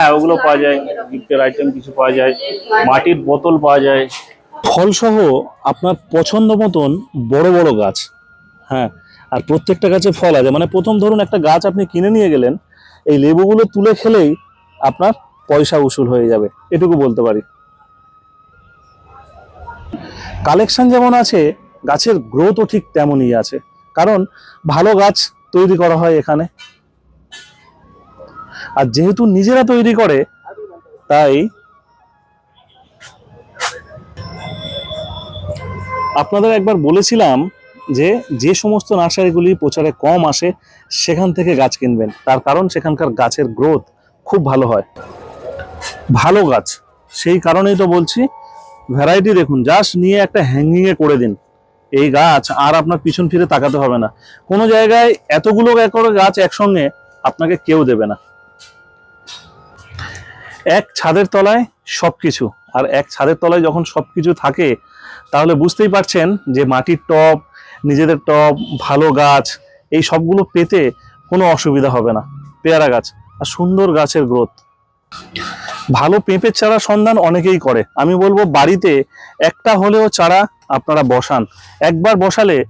হ্যাঁ ওগুলো পাওয়া যায় গিফটের আইটেম কিছু পাওয়া যায়, মাটির বোতল পাওয়া যায়। ফলসহ আপনার পছন্দ মতন বড় বড় গাছ হ্যাঁ আর প্রত্যেকটা গাছে ফল আছে। মানে প্রথম ধরুন একটা গাছ আপনি কিনে নিয়ে গেলেন, এই লেবুগুলো তুলে খেলেই আপনার পয়সা উসুল হয়ে যাবে, এটুকু বলতে পারি। কালেকশন যেমন আছে, গাছের গ্রোথও ঠিক তেমনই আছে। কারণ ভালো গাছ তৈরি করা হয় এখানে। আর যেহেতু নিজেরা তৈরি করে, তাই আপনাদের একবার বলেছিলাম যে যে সমস্ত নার্সারিগুলি প্রচারে কম আসে, সেখান থেকে গাছ কিনবেন। তার কারণ সেখানকার গাছের গ্রোথ খুব ভালো হয়। ভালো গাছ। সেই কারণেই তো বলছি, ভ্যারাইটি দেখুন, জাস্ট নিয়ে একটা হ্যাঙ্গিংয়ে করে দিন। এই গাছ আর আপনার পিছন ফিরে তাকাতে হবে না। কোনো জায়গায় এতগুলো করে গাছ একসঙ্গে আপনাকে কেউ দেবে না। এক ছাদের তলায় সব কিছু আর এক ছাদের তলায় যখন সব কিছু থাকে, তাহলে বুঝতেই পারছেন যে মাটির টব, নিজেদের টব, ভালো গাছ, এই সবগুলো পেতে কোনো অসুবিধা হবে না। পেয়ারা গাছ আর সুন্দর গাছের গ্রোথ। ভালো পেঁপের চারা সন্ধান অনেকেই করে। আমি বলব বাড়িতে একটা হলেও চারা আপনারা বসান। একবার বসালে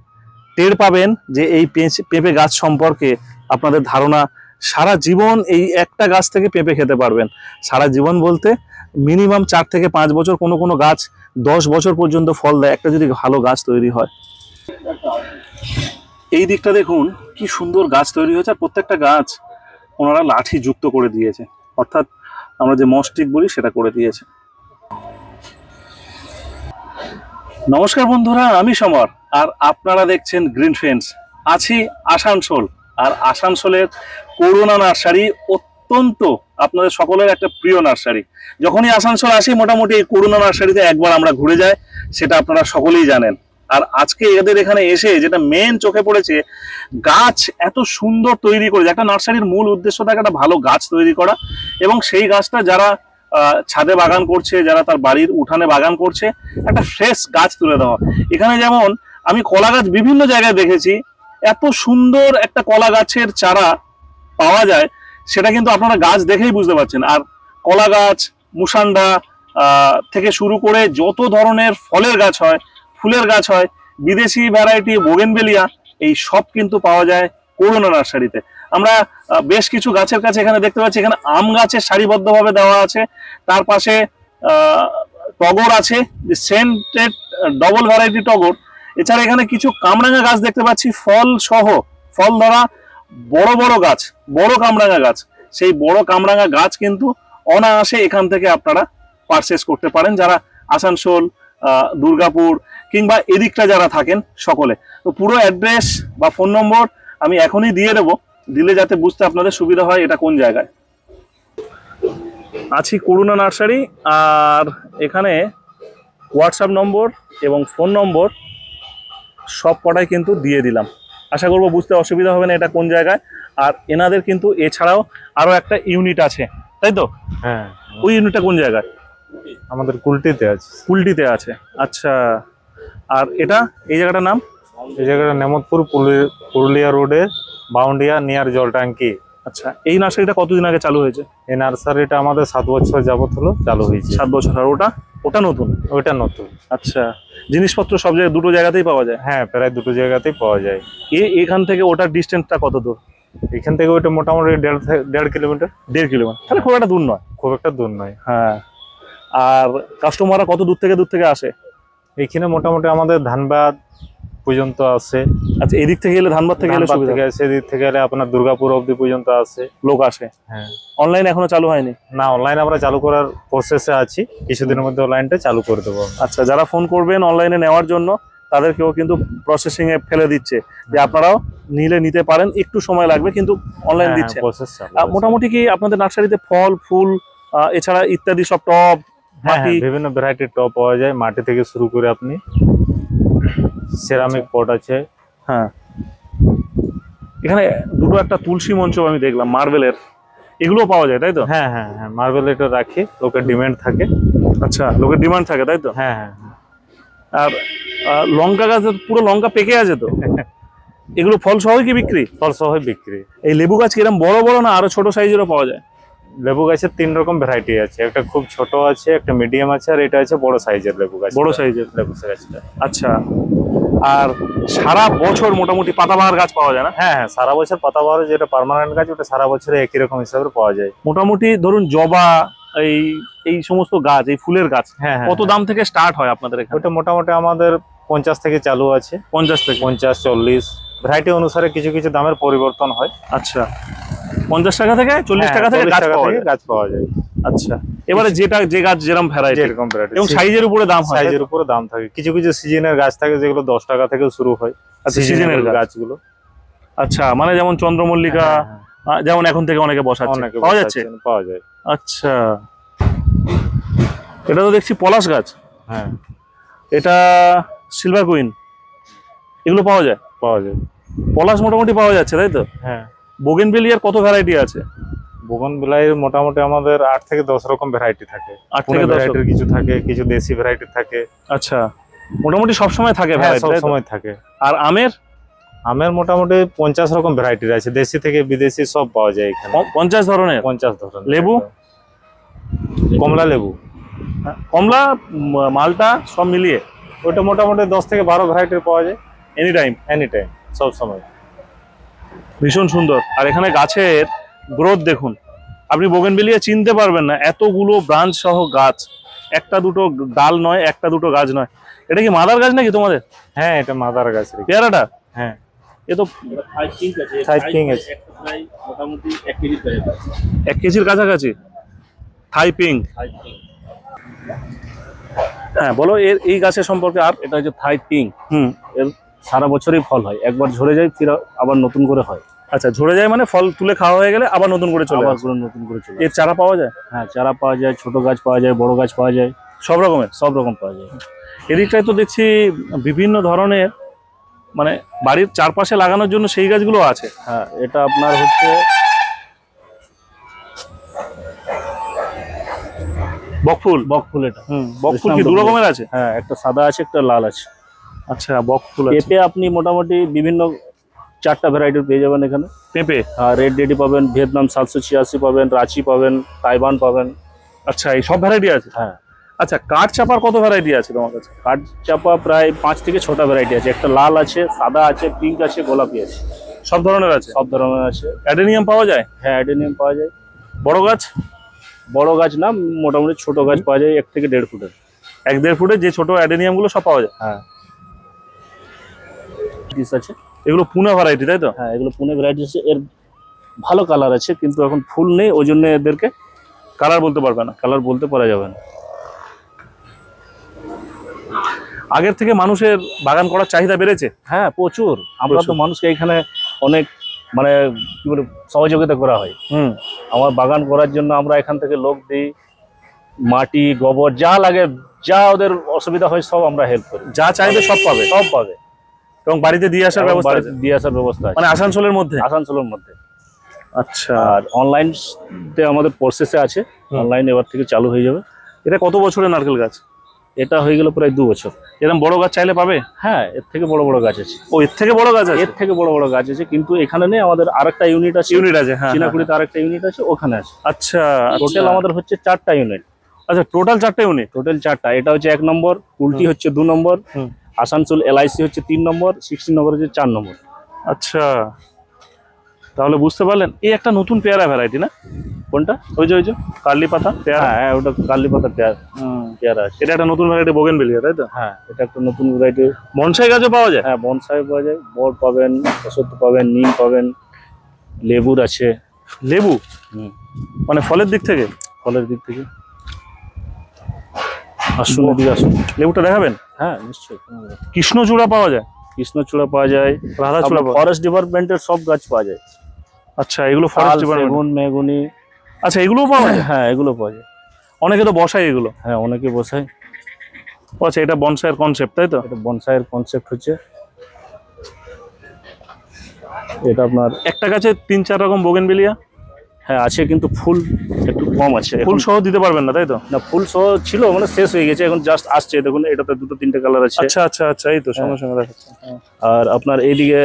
টের পাবেন যে এই পেঁপে গাছ সম্পর্কে আপনাদের ধারণা সারা জীবন এই একটা গাছ থেকে পেঁপে খেতে পারবেন। সারা জীবন বলতে মিনিমাম চার থেকে পাঁচ বছর কোনো কোনো গাছ দশ বছর পর্যন্ত ফল দেয়। একটা যদি ভালো গাছ তৈরি হয়। এই দিকটা দেখুন, কি সুন্দর গাছ তৈরি হয়েছে। আর প্রত্যেকটা গাছ ওনারা লাঠি যুক্ত করে দিয়েছে। অর্থাৎ আমরা যে মস্টিক বলি, সেটা করে দিয়েছে। নমস্কার বন্ধুরা, আমি সমর। আর আপনারা দেখছেন গ্রিন ফ্রেন্ডস আছি আসানসোল। আর আসানসোলের করুণা নার্সারি অত্যন্ত আপনাদের সকলের একটা প্রিয় নার্সারি। যখনই আসানসোল আসি, মোটামুটি এই করুণা নার্সারিতে একবার আমরা ঘুরে যাই, সেটা আপনারা সকলেই জানেন। আর আজকে এদের এখানে এসে যেটা মেন চোখে পড়েছে, গাছ এত সুন্দর তৈরি করেছে। একটা নার্সারির মূল উদ্দেশ্য থাকে একটা ভালো গাছ তৈরি করা এবং সেই গাছটা যারা ছাদে বাগান করছে, যারা তার বাড়ির উঠানে বাগান করছে, একটা ফ্রেশ গাছ তুলে দেওয়া। এখানে যেমন আমি কলা গাছ বিভিন্ন জায়গায় দেখেছি এত সুন্দর একটা কলা গাছের চারা পাওয়া যায়, সেটা কিন্তু আপনারা গাছ দেখেই বুঝতে পারছেন। আর কলা গাছ, মুসান্ডা থেকে শুরু করে যত ধরনের ফলের গাছ হয়, ফুলের গাছ হয়, বিদেশি ভ্যারাইটি বোগেনবেলিয়া এই সব কিন্তু পাওয়া যায় করোনা নার্সারিতে। আমরা বেশ কিছু গাছের কাছে এখানে দেখতে পাচ্ছি, এখানে আম গাছের সারিবদ্ধভাবে দেওয়া আছে। তার পাশে টগর আছে, যে সেন্টেড ডবল ভ্যারাইটি টগর। এছাড়া এখানে কিছু কামরাঙা গাছ দেখতে পাচ্ছি, ফল সহ, ফল ধরা, বড় বড় গাছ, বড় কামরাঙা গাছ। সেই বড় কামরাঙা গাছ কিন্তু অনায়াসে এখান থেকে আপনারা পারচেস করতে পারেন যারা আসানসোল দুর্গাপুর কিংবা এদিকটা যারা থাকেন সকলে। তো পুরো অ্যাড্রেস বা ফোন নম্বর আমি এখনই দিয়ে দেবো। দিলে যাতে বুঝতে আপনাদের সুবিধা হয় এটা কোন জায়গায়। আছি করুণা নার্সারি আর এখানে হোয়াটসঅ্যাপ নম্বর এবং ফোন নম্বর সব কটাই কিন্তু দিয়ে দিলাম। আশা করব বুঝতে অসুবিধা হবে না এটা কোন জায়গায়। আর এনাদের কিন্তু এছাড়াও আরও একটা ইউনিট আছে তাই তো? হ্যাঁ। ওই ইউনিটটা কোন জায়গায়? আমাদের কুলটিতে আছে। কুলটিতে আছে। আচ্ছা। আর এটা এই জায়গাটার নাম? এই জায়গাটা নেমতপুর পুরুলিয়া রোডে বাউন্ডিয়া নিয়ার জলটাঙ্কি আচ্ছা এই নার্সারিটা কতদিন আগে চালু হয়েছে? এই নার্সারিটা আমাদের সাত বছর যাবত হলো চালু হয়েছে। সাত বছর আর ওটা? ওটা নতুন? ওইটা নতুন। আচ্ছা জিনিসপত্র সব জায়গায় দুটো জায়গাতেই পাওয়া যায়? হ্যাঁ প্রায় দুটো জায়গাতেই পাওয়া যায়। এ এখান থেকে ওটার ডিস্টেন্সটা কত দূর? এখান থেকে ওইটা মোটামুটি দেড় দেড় কিলোমিটার। দেড় কিলোমিটার। তাহলে খুব একটা দূর নয়। খুব একটা দূর নয়। হ্যাঁ। আর কাস্টমাররা কত দূর থেকে দূর থেকে আসে? এখানে মোটামুটি আমাদের ধানবাদ পর্যন্ত আছে। আচ্ছা এদিক থেকে গেলে ধানবাদ থেকে ধানবাদ সুবিধা? থেকে সেদিক থেকে গেলে আপনার দুর্গাপুর অবধি পর্যন্ত আছে। লোক আসে? হ্যাঁ। অনলাইন এখনও চালু হয়নি? না অনলাইন আমরা চালু করার প্রসেসে আছি। কিছুদিনের মধ্যে অনলাইনটা চালু করে দেবো আচ্ছা যারা ফোন করবেন অনলাইনে নেওয়ার জন্য তাদেরকেও কিন্তু প্রসেসিং এ ফেলে দিচ্ছে। যে আপনারাও নিলে নিতে পারেন একটু সময় লাগবে কিন্তু অনলাইন হ্যাঁ, দিচ্ছে। চালু মোটামুটি কি আপনাদের নার্সারিতে ফল ফুল এছাড়া ইত্যাদি সব হ্যাঁ মাটি? হ্যাঁ, বিভিন্ন ভ্যারাইটির টপ পাওয়া যায়। মাটি থেকে শুরু করে আপনি সেরামিক পট আছে। হ্যাঁ। এখানে দুটো একটা তুলসী মঞ্চ আমি দেখলাম মার্বেলের। এগুলো পাওয়া যায় তাই তো? হ্যাঁ হ্যাঁ হ্যাঁ মার্বেল এটা রাখি লোকের ডিমান্ড থাকে। আচ্ছা লোকের ডিমান্ড থাকে তাই তো? হ্যাঁ হ্যাঁ হ্যাঁ। আর লঙ্কা গাছ পুরো লঙ্কা পেকে আছে তো? এগুলো ফল সহ কি বিক্রি? ফল সহ বিক্রি। এই লেবু গাছ কিরম বড় বড় না আরও ছোট সাইজেরও পাওয়া যায়? লেবু গাছের তিন রকম ভ্যারাইটি আছে। একটা খুব ছোট আছে একটা মিডিয়াম আছে আর এটা আছে বড় সাইজের লেবু গাছ। বড় সাইজের। লেবু গাছটা। আচ্ছা। আর সারা বছর মোটামুটি পাতাবাহার গাছ পাওয়া যায় না? হ্যাঁ হ্যাঁ সারা বছর পাতাবাহার যেটা পার্মানেন্ট গাছ ওটা সারা বছরে একই রকম হিসাবে পাওয়া যায়। মোটামুটি ধরুন জবা এই এই সমস্ত গাছ এই ফুলের গাছ হ্যাঁ হ্যাঁ কত দাম থেকে স্টার্ট হয় আপনাদের এখানে? ওটা মোটামুটি আমাদের পঞ্চাশ থেকে চালু আছে। পঞ্চাশ থেকে। পঞ্চাশ চল্লিশ। ভ্যারাইটি অনুসারে কিছু কিছু দামের পরিবর্তন হয়। আচ্ছা। পঞ্চাশ টাকা থেকে চল্লিশ হ্যাঁ, টাকা থেকে 40 গাছ টাকা পাওয়া থেকে যায়। গাছ পাওয়া যায়। আচ্ছা। এবারে যেটা যে গাছ যেরকম ভ্যারাইটি এরকম ভ্যারাইটি এবং সাইজের উপরে দাম হয় সাইজের উপরে দাম থাকে। কিছু কিছু সিজনের গাছ থাকে যেগুলো দশ টাকা থেকে শুরু হয়। আচ্ছা সিজনের গাছগুলো। আচ্ছা মানে যেমন চন্দ্রমল্লিকা হ্যাঁ, যেমন এখন থেকে অনেকে বসাচ্ছে। অনেকে পাওয়া যাচ্ছে? পাওয়া যায়। আচ্ছা। এটা তো দেখছি পলাশ গাছ। হ্যাঁ। এটা সিলভার কুইন এগুলো পাওয়া যায়? পাওয়া যায়। পলাশ মোটামুটি পাওয়া যাচ্ছে তাই তো? হ্যাঁ। বোগেনভেলিয়ার কত ভ্যারাইটি আছে? বগন বিলাইয়ের মোটামুটি আমাদের আট থেকে দশ রকম ভ্যারাইটি থাকে। আট থেকে ভ্যারাইটির কিছু থাকে কিছু দেশি ভ্যারাইটি থাকে। আচ্ছা মোটামুটি সব সময় থাকে ভ্যারাইটি সব সময় থাকে। আর আমের? আমের মোটামুটি পঞ্চাশ রকম ভ্যারাইটির আছে। দেশি থেকে বিদেশি সব পাওয়া যায় এখানে। পঞ্চাশ ধরনের? পঞ্চাশ ধরনের। লেবু? কমলা লেবু। কমলা মালটা সব মিলিয়ে। ওটা মোটামুটি দশ থেকে বারো ভ্যারাইটির পাওয়া যায়। এনি টাইম এনি টাইম সব সময় ভীষণ সুন্দর। আর এখানে গাছের গ্রোথ দেখুন। আপনি বোগেনভেলিয়া চিনতে পারবেন না এতগুলো ব্রাঞ্চ সহ গাছ। একটা দুটো ডাল নয় একটা দুটো গাছ নয়। এটা কি মাদার গাছ নাকি তোমাদের? হ্যাঁ এটা মাদার গাছ রে। পেয়ারাটা? হ্যাঁ। এ তো। এক কেজির কাছাকাছি? থাই পিং হ্যাঁ বলো এর এই গাছের সম্পর্কে আর? এটা হচ্ছে থাই পিং হুম। এর সারা বছরই ফল হয়। একবার ঝরে যায় ফির আবার নতুন করে হয়। আচ্ছা ঝরে যায় মানে ফল তুলে খাওয়া হয়ে গেলে আবার নতুন করে চলে আবার করে নতুন করে চলে এর চারা পাওয়া যায়? হ্যাঁ চারা পাওয়া যায় ছোট গাছ পাওয়া যায় বড় গাছ পাওয়া যায়। সব রকমের? সব রকম পাওয়া যায়। এদিকটায় তো দেখছি বিভিন্ন ধরনের মানে বাড়ির চারপাশে লাগানোর জন্য সেই গাছগুলো আছে। হ্যাঁ এটা আপনার হচ্ছে বকফুল? বকফুল এটা। হুম বকফুল কি দু রকমের আছে? হ্যাঁ একটা সাদা আছে একটা লাল আছে। আচ্ছা বকফুল আছে। পেঁপে আপনি মোটামুটি বিভিন্ন চারটা ভ্যারাইটির পেয়ে যাবেন এখানে। পেঁপে? আর রেড ডেডি পাবেন ভিয়েতনাম সাতশো ছিয়াশি পাবেন রাঁচি পাবেন তাইওয়ান পাবেন। আচ্ছা এই সব ভ্যারাইটি আছে? হ্যাঁ। আচ্ছা কাঠ চাপার কত ভ্যারাইটি আছে তোমার কাছে? কাঠ চাপা প্রায় পাঁচ থেকে ছটা ভ্যারাইটি আছে। একটা লাল আছে সাদা আছে পিঙ্ক আছে গোলাপি আছে। সব ধরনের আছে? সব ধরনের আছে। অ্যাডেনিয়াম পাওয়া যায়? হ্যাঁ অ্যাডেনিয়াম পাওয়া যায়। বড় গাছ? বড় গাছ না মোটামুটি ছোট গাছ পাওয়া যায় এক থেকে দেড় ফুটের। এক দেড় ফুটের যে ছোট অ্যাডেনিয়ামগুলো সব পাওয়া যায়? হ্যাঁ। পিস আছে। এগুলো পুনা ভ্যারাইটি তাই তো? হ্যাঁ এগুলো পুনে ভ্যারাইটি আছে। এর ভালো কালার আছে কিন্তু এখন ফুল নেই ওই জন্য এদেরকে কালার বলতে পারবে না। কালার বলতে পারা যাবে না। আগের থেকে মানুষের বাগান করার চাহিদা বেড়েছে? হ্যাঁ প্রচুর। আমরা তো মানুষকে এখানে অনেক মানে কি বলে সহযোগিতা করা হয়। হুম। আমার বাগান করার জন্য আমরা এখান থেকে লোক দিই মাটি গোবর যা লাগে যা ওদের অসুবিধা হয় সব আমরা হেল্প করি। যা চাইবে সব পাবে। সব পাবে। এবং বাড়িতে দিয়ে আসার ব্যবস্থা দিয়ে আসার ব্যবস্থা মানে আসানসোলের মধ্যে? আসানসোলের মধ্যে। আচ্ছা। আর অনলাইন তে আমাদের প্রসেসে আছে। অনলাইন এবার থেকে চালু হয়ে যাবে। এটা কত বছরের নারকেল গাছ? এটা হয়ে গেল প্রায় দু বছর। এরকম বড় গাছ চাইলে পাবে? হ্যাঁ এর থেকে বড় বড় গাছ আছে। ও এর থেকে বড় গাছ আছে? এর থেকে বড় বড় গাছ আছে কিন্তু এখানে নেই আমাদের আরেকটা ইউনিট আছে। ইউনিট আছে হ্যাঁ হ্যাঁ, চিনাকুড়িতে আরেকটা ইউনিট আছে ওখানে আছে। আচ্ছা টোটাল আমাদের হচ্ছে চারটা ইউনিট আচ্ছা টোটাল চারটা ইউনিট টোটাল চারটা এটা হচ্ছে এক নম্বর কুলটি হচ্ছে দু নম্বর। আসানসোল এলআইসি হচ্ছে তিন নম্বর সিক্সটিন নম্বর হচ্ছে চার নম্বর। আচ্ছা তাহলে বুঝতে পারলেন? এই একটা নতুন পেয়ারা ভ্যারাইটি না? কোনটা? ওই যে ওই যে কার্লি পাতা পেয়ারা? হ্যাঁ হ্যাঁ ওটা কালি পাতা পেয়ারা পেয়ারা আছে। এটা একটা নতুন ভ্যারাইটি বোগেন বেলিয়া তাই তো? হ্যাঁ এটা একটা নতুন ভ্যারাইটি বনসাই গাছও পাওয়া যায়? হ্যাঁ বনসাই পাওয়া যায় বড় পাবেন অসত্য পাবেন নিম পাবেন লেবুর আছে। লেবু? হুম, মানে ফলের দিক থেকে? ফলের দিক থেকে। আসুন এদিকে আসুন। লেবুটা দেখাবেন? হ্যাঁ নিশ্চয়ই কৃষ্ণচূড়া পাওয়া যায়? কৃষ্ণচূড়া পাওয়া যায়। রাধাচূড়া ফরেস্ট ডিপার্টমেন্টের সব গাছ পাওয়া যায়। আচ্ছা এগুলো ফরেস্ট ডিপার্টমেন্ট মেগুনি। আচ্ছা এগুলোও পাওয়া যায়? হ্যাঁ এগুলো পাওয়া যায়। অনেকে তো বসায় এগুলো। হ্যাঁ অনেকে বসায়। আচ্ছা এটা বনসাইয়ের কনসেপ্ট তাই তো? এটা বনসাইয়ের কনসেপ্ট হচ্ছে। এটা আপনার একটা গাছে তিন চার রকম বোগেন বেলিয়া? হ্যাঁ আছে কিন্তু ফুল একটু কম আছে ফুল সহ দিতে পারবেন না তাই তো? না ফুল সহ ছিল মানে শেষ হয়ে গেছে এখন জাস্ট আসছে। দেখুন এটাতে দুটো তিনটে কালার আছে। আচ্ছা আচ্ছা আচ্ছা এই তো সঙ্গে সঙ্গে দেখাচ্ছে। আর আপনার এইদিকে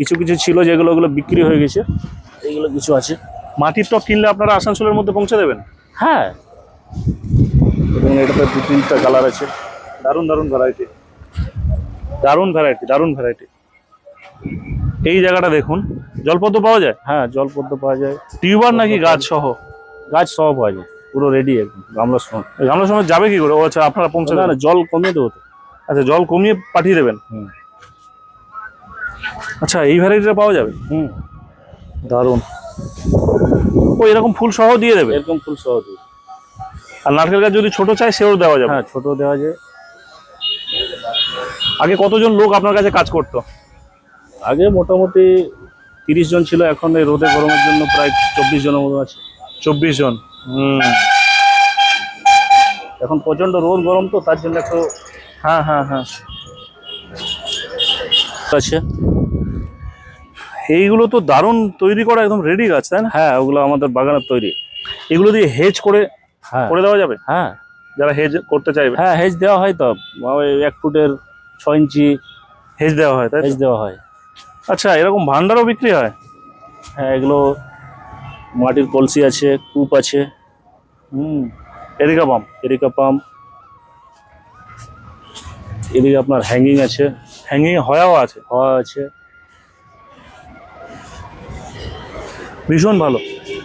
কিছু কিছু ছিল যেগুলো ওগুলো বিক্রি হয়ে গেছে। এইগুলো কিছু আছে। মাটির টপ কিনলে আপনারা আসানসোলের মধ্যে পৌঁছে দেবেন? হ্যাঁ। এবং এটাতে দু তিনটা কালার আছে। দারুণ দারুণ ভ্যারাইটি দারুণ ভ্যারাইটি দারুণ ভ্যারাইটি এই জায়গাটা দেখুন। জলপদ্ম পাওয়া যায়? হ্যাঁ জল পদ্ম পাওয়া যায়। টিউবার নাকি গাছ সহ? গাছ সব পাওয়া যায় পুরো রেডি একদম গামলার সময় এই গামলার সময় যাবে কি করে? ও আচ্ছা আপনারা পৌঁছে না জল কমিয়ে দেবো তো। আচ্ছা জল কমিয়ে পাঠিয়ে দেবেন? হুম। আচ্ছা এই ভ্যারাইটিটা পাওয়া যাবে? হুম। দারুণ। ও এরকম ফুল সহ দিয়ে দেবে? এরকম ফুল সহ দিয়ে। আর নারকেল গাছ যদি ছোট চাই সেও দেওয়া যাবে? হ্যাঁ ছোট দেওয়া যায়। আগে কতজন লোক আপনার কাছে কাজ করতো? আগে মোটামুটি তিরিশ জন ছিল এখন এই রোদে গরমের জন্য প্রায় চব্বিশ জনের মতো আছে। চব্বিশ জন। হুম। এখন প্রচণ্ড রোদ গরম তো তার জন্য একটু হ্যাঁ হ্যাঁ হ্যাঁ। আছে। এইগুলো তো দারুণ তৈরি করা একদম রেডি গাছ তাই না? হ্যাঁ ওগুলো আমাদের বাগানের তৈরি। এগুলো দিয়ে হেজ করে হ্যাঁ। করে দেওয়া যাবে? হ্যাঁ। যারা হেজ করতে চাইবে? হ্যাঁ হেজ দেওয়া হয় তো। ওই এক ফুটের ছ ইঞ্চি হেজ দেওয়া হয় তাই হেজ দেওয়া হয়। আচ্ছা এরকম ভান্ডারও বিক্রি হয়? হ্যাঁ এগুলো মাটির কলসি আছে কূপ আছে। হুম এরিকা পাম্প এরিকা পাম্প এদিকে আপনার হ্যাঙ্গিং আছে। হ্যাঙ্গিং হওয়াও আছে হওয়া আছে। ভীষণ ভালো।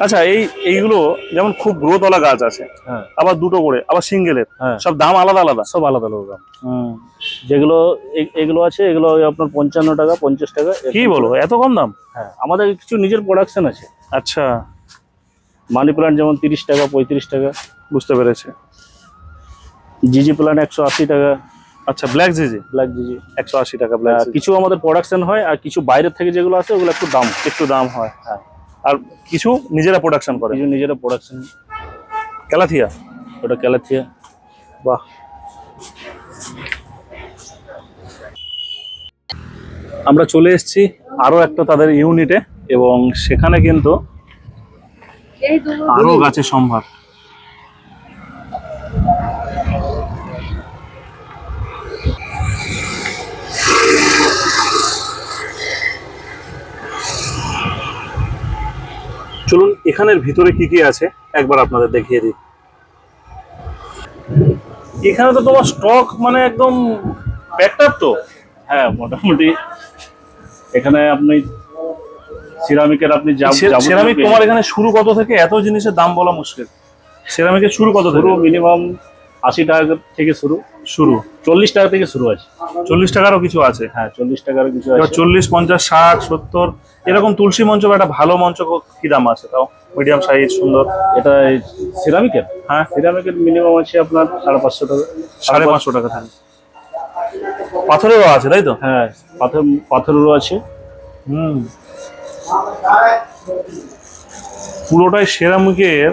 আচ্ছা এই এইগুলো যেমন খুব গ্রোথওয়ালা গাছ আছে হ্যাঁ। আবার দুটো করে আবার সিঙ্গেলের হ্যাঁ। সব দাম আলাদা আলাদা। সব আলাদা আলাদা দাম। যেগুলো এগুলো আছে এগুলো আপনার পঞ্চান্ন টাকা পঞ্চাশ টাকা কি বলো এত কম দাম? হ্যাঁ। আমাদের কিছু নিজের প্রোডাকশন আছে। আচ্ছা। মানি প্লান্ট যেমন তিরিশ টাকা পঁয়ত্রিশ টাকা বুঝতে পেরেছে। জিজি প্লান্ট একশো আশি টাকা। আচ্ছা ব্ল্যাক জিজি? ব্ল্যাক জিজি। একশো আশি টাকা ব্ল্যাক কিছু আমাদের প্রোডাকশন হয় আর কিছু বাইরের থেকে যেগুলো আছে ওগুলো একটু দাম একটু দাম হয়। হ্যাঁ। আর কিছু নিজেরা প্রোডাকশন করে? কিছু নিজেরা প্রোডাকশন ক্যালাথিয়া? ওটা ক্যালাথিয়া। বাহ। আমরা চলে এসেছি আরও একটা তাদের ইউনিটে এবং সেখানে কিন্তু আরও গাছের সম্ভার। চলুন এখানের ভিতরে কি কি আছে? একবার আপনাদের দেখিয়ে দিই। এখানে তো তোমার স্টক মানে একদম প্যাকটাপ তো? হ্যাঁ মোটামুটি। এখানে আপনি সিরামিকের আপনি সেরামিক তোমার এখানে শুরু কত থেকে এত জিনিসের দাম বলা মুশকিল? সেরামিকের শুরু কত থেকে? মিনিমাম আশি টাকা থেকে শুরু। শুরু। চল্লিশ টাকা থেকে শুরু আছে। চল্লিশ টাকারও কিছু আছে? হ্যাঁ চল্লিশ টাকার কিছু আছে। চল্লিশ পঞ্চাশ ষাট সত্তর এরকম তুলসী মঞ্চ বা একটা ভালো মঞ্চ কি দাম আছে তাও? মিডিয়াম সাইজ সুন্দর? এটা সিরামিকের হ্যাঁ। সিরামিকের মিনিমাম আছে আপনার সাড়ে পাঁচশো টাকা। সাড়ে পাঁচশো টাকা থাকে পাথরেরও আছে তাই তো? হ্যাঁ পাথর পাথরেরও আছে। হুম। পুরোটাই সেরামিকের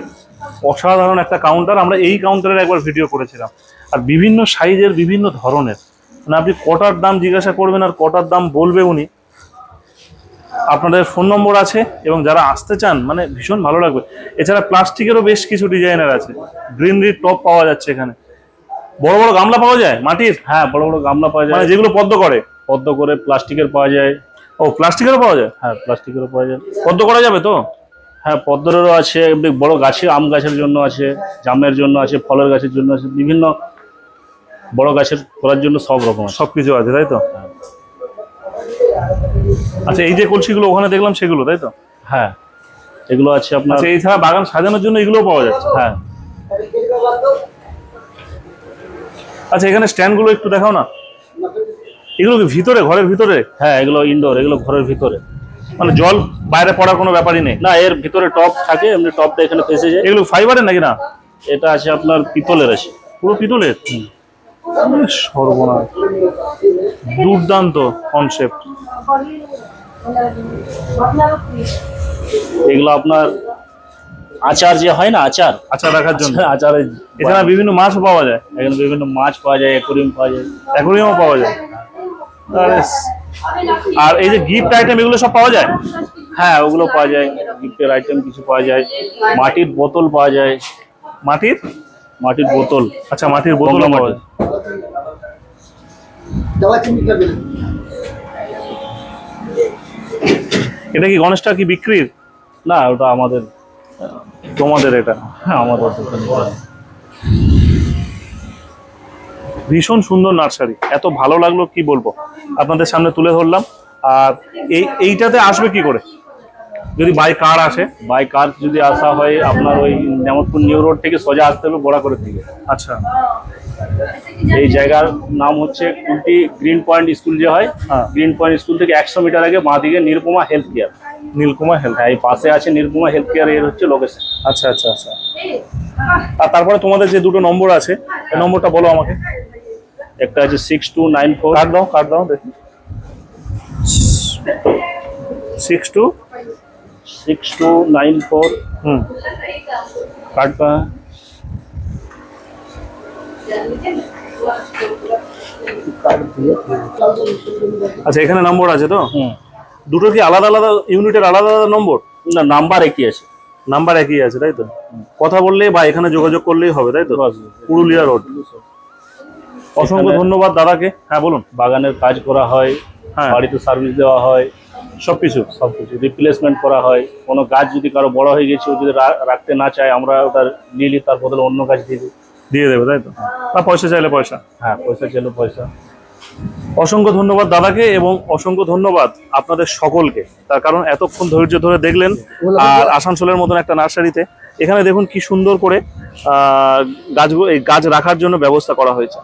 অসাধারণ একটা কাউন্টার আমরা এই কাউন্টারের একবার ভিডিও করেছিলাম। আর বিভিন্ন সাইজের বিভিন্ন ধরনের। মানে আপনি কটার দাম জিজ্ঞাসা করবেন আর কটার দাম বলবে উনি। আপনাদের ফোন নম্বর আছে এবং যারা আসতে চান মানে ভীষণ ভালো লাগবে। এছাড়া প্লাস্টিকেরও বেশ কিছু ডিজাইনের আছে। গ্রিনারি টপ পাওয়া যাচ্ছে এখানে। বড় বড় গামলা পাওয়া যায়? মাটির? হ্যাঁ বড় বড় গামলা পাওয়া মানে যায় যেগুলো পদ্ম করে। পদ্ম করে প্লাস্টিকের পাওয়া যায়। ও প্লাস্টিকেরও পাওয়া যায়? হ্যাঁ প্লাস্টিকেরও পাওয়া যায়। পদ্ম করা যাবে তো? হ্যাঁ পদ্মেরও আছে এমনি বড় গাছে আম গাছের জন্য আছে জামের জন্য আছে ফলের গাছের জন্য আছে বিভিন্ন বড় গাছের করার জন্য সব রকম সব কিছু আছে তাই তো? আচ্ছা এই যে কলসিগুলো ওখানে দেখলাম সেগুলো তাই তো? হ্যাঁ এগুলো আছে আপনার আচ্ছা এছাড়া বাগান সাজানোর জন্য এগুলোও পাওয়া যাচ্ছে। হ্যাঁ। আচ্ছা এখানে স্ট্যান্ডগুলো একটু দেখাও না। এগুলো কি ভিতরে ঘরের ভিতরে? হ্যাঁ এগুলো ইনডোর এগুলো ঘরের ভিতরে। মানে জল বাইরে পড়ার কোনো ব্যাপারই নেই? না এর ভিতরে টপ থাকে এমনি টপটা এখানে ফেসে যায়। এগুলো ফাইবারের নাকি না? এটা আছে আপনার পিতলের আছে। পুরো পিতলের? সর্বনাশ। দুর্দান্ত কনসেপ্ট এগুলো আপনার আচার যে হয় না আচার? আচ্ছা রাখার জন্য। আচারে এছাড়া বিভিন্ন মাছও পাওয়া যায়। এখানে বিভিন্ন মাছ পাওয়া যায় অ্যাকোরিয়াম পাওয়া যায়। অ্যাকোরিয়ামও পাওয়া যায়। আর এই যে গিফট আইটেম এগুলো সব পাওয়া যায়? হ্যাঁ ওগুলো পাওয়া যায়। গিফটের আইটেম কিছু পাওয়া যায়। মাটির বোতল পাওয়া যায়। মাটির? মাটির বোতল। আচ্ছা মাটির বোতল পাওয়া যায় এটা কি গণেশটা কি বিক্রির? না ওটা আমাদের তোমাদের এটা। হ্যাঁ আমাদের। ভীষণ সুন্দর নার্সারি। এত ভালো লাগল কি বলব? আপনাদের সামনে তুলে ধরলাম। আর এই এইটাতে আসবে কি করে? যদি বাই কার আসে। বাই কার যদি আসা হয় আপনার ওই নেমতপুর নিউ রোড থেকে সোজা আসতে হবে বড়া করে দিকে। আচ্ছা। এই জায়গার নাম হচ্ছে কুলটি গ্রিন পয়েন্ট স্কুল যে হয় হ্যাঁ। গ্রিন পয়েন্ট স্কুল থেকে একশো মিটার আগে বাঁ দিকে নিরুপমা হেলথ কেয়ার নীলকুমা হেলথ হ্যাঁ এই পাশে আছে নিরুপমা হেলথ কেয়ার এর হচ্ছে লোকেশন আচ্ছা আচ্ছা আচ্ছা। আর তারপরে তোমাদের যে দুটো নম্বর আছে এই নম্বরটা বলো আমাকে। একটা আছে six two nine four card দাও কার্ড দাও দেখি six two six two nine four হুম कार्ड का है আচ্ছা এখানে নম্বর আছে তো হুম দুটো কি আলাদা আলাদা ইউনিটের আলাদা আলাদা নম্বর না নাম্বার একই আছে নাম্বার একই আছে তাই তো কথা বললে বা এখানে যোগাযোগ করলেই হবে তাই তো বাস। পুরুলিয়া রোড অসংখ্য ধন্যবাদ দাদাকে। হ্যাঁ বলুন। বাগানের কাজ করা হয় হ্যাঁ। বাড়িতে সার্ভিস দেওয়া হয় সবকিছু সবকিছু। রিপ্লেসমেন্ট করা হয়। কোনো গাছ যদি কারও বড় হয়ে গেছে ও যদি রাখতে না চায় আমরা ওটা নিয়ে নিই তার বদলে অন্য গাছ দিয়ে দিই। দিয়ে দেবে তাই তো? বা পয়সা চাইলে পয়সা। হ্যাঁ পয়সা চাইলে পয়সা। অসংখ্য ধন্যবাদ দাদাকে এবং অসংখ্য ধন্যবাদ আপনাদের সকলকে। তার কারণ এতক্ষণ ধৈর্য ধরে দেখলেন আর আসানসোলের মতন একটা নার্সারিতে। এখানে দেখুন কি সুন্দর করে আহ, গাছগুলো এই গাছ রাখার জন্য ব্যবস্থা করা হয়েছে।